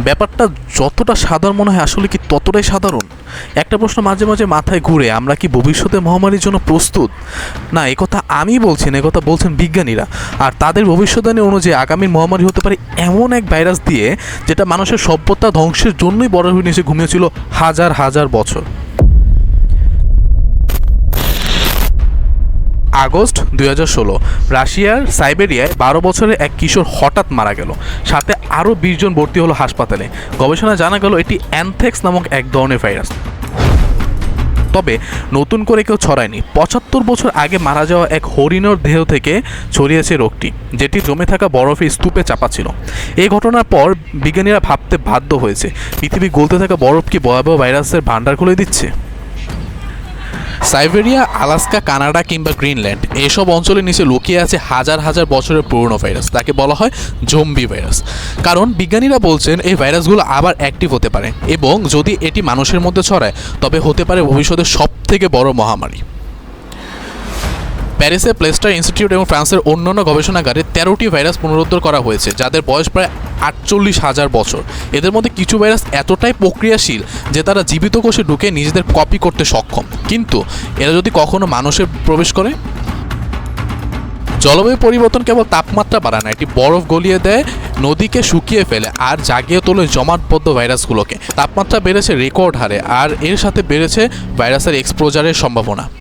ব্যাপারটা যতটা সাধারণ মনে হয় আসলে কি ততটাই সাধারণ? একটা প্রশ্ন মাঝে মাঝে মাথায় ঘুরে, আমরা কি ভবিষ্যতে মহামারীর জন্য প্রস্তুত? না, এ কথা আমি বলছি না কথা বলছেন বিজ্ঞানীরা। আর তাদের ভবিষ্যৎবাণী অনুযায়ী আগামী মহামারী হতে পারে এমন এক ভাইরাস দিয়ে, যেটা মানুষের সভ্যতা ধ্বংসের জন্যই বড় হয়ে নিচে ঘুমিয়েছিল হাজার হাজার বছর। আগস্ট দুই হাজার ষোলো, রাশিয়ার সাইবেরিয়ায় বারো বছরের এক কিশোর হঠাৎ মারা গেল। সাথে আরও বিশ জন ভর্তি হলো হাসপাতালে। গবেষণায় জানা গেল এটি অ্যানথেক্স নামক এক ধরনের ভাইরাস। তবে নতুন করে কেউ ছড়ায়নি। পঁচাত্তর বছর আগে মারা যাওয়া এক হরিণর দেহ থেকে ছড়িয়েছে রোগটি, যেটি জমে থাকা বরফের স্তূপে চাপা ছিল। এই ঘটনার পর বিজ্ঞানীরা ভাবতে বাধ্য হয়েছে, পৃথিবী গলতে থাকা বরফ কি ভয়াবহ ভাইরাসের ভাণ্ডার খুলে দিচ্ছে? সাইবেরিয়া, আলাস্কা, কানাডা কিংবা গ্রিনল্যান্ড, এসব অঞ্চলের নিচে লুকিয়ে আছে হাজার হাজার বছরের পুরনো ভাইরাস। তাকে বলা হয় জম্বি ভাইরাস। কারণ বিজ্ঞানীরা বলছেন, এই ভাইরাসগুলো আবার অ্যাক্টিভ হতে পারে এবং যদি এটি মানুষের মধ্যে ছড়ায়, তবে হতে পারে ভবিষ্যতের সব থেকে বড় মহামারী। প্যারিসে প্লেস্টার ইনস্টিটিউট এবং ফ্রান্সের অন্যান্য গবেষণাগারে তেরোটি ভাইরাস পুনরুদ্ধার করা হয়েছে, যাদের বয়স প্রায় আটচল্লিশ হাজার বছর। এদের মধ্যে কিছু ভাইরাস এতটাই প্রক্রিয়াশীল যে তারা জীবিত কোষে ঢুকে নিজেদের কপি করতে সক্ষম। কিন্তু এরা যদি কখনো মানুষের প্রবেশ করে? জলবায়ু পরিবর্তন কেবল তাপমাত্রা বাড়ায় না এটি বরফ গলিয়ে দেয়, নদীকে শুকিয়ে ফেলে আর জাগিয়ে তোলে জমাটবদ্ধ ভাইরাসগুলোকে। তাপমাত্রা বেড়েছে রেকর্ড হারে আর এর সাথে বেড়েছে ভাইরাসের এক্সপোজারের সম্ভাবনা।